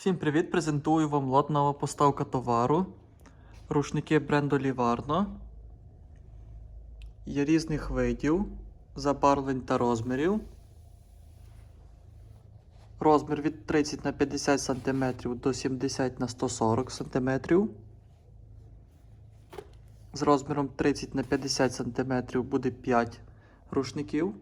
Всім привіт! Презентую вам лот поставка товару. Рушники бренду Livarno. Є різних видів, забарвлень та розмірів. Розмір від 30 на 50 см до 70 на 140 см. З розміром 30 на 50 см буде 5 рушників.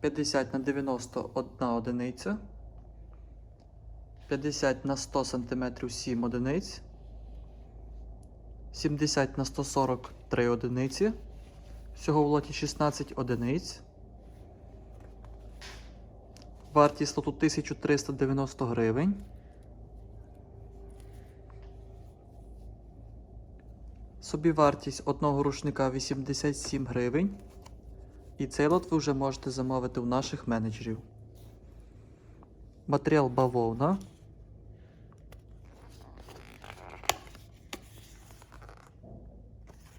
50 на 90 одна одиниця. 50 на 100 см 7 одиниць. 70 на 140 3 одиниці. Всього в лоті 16 одиниць. Вартість лоту 1390 гривень. Собівартість одного рушника 87 гривень. І цей лот ви вже можете замовити у наших менеджерів. Матеріал бавовна.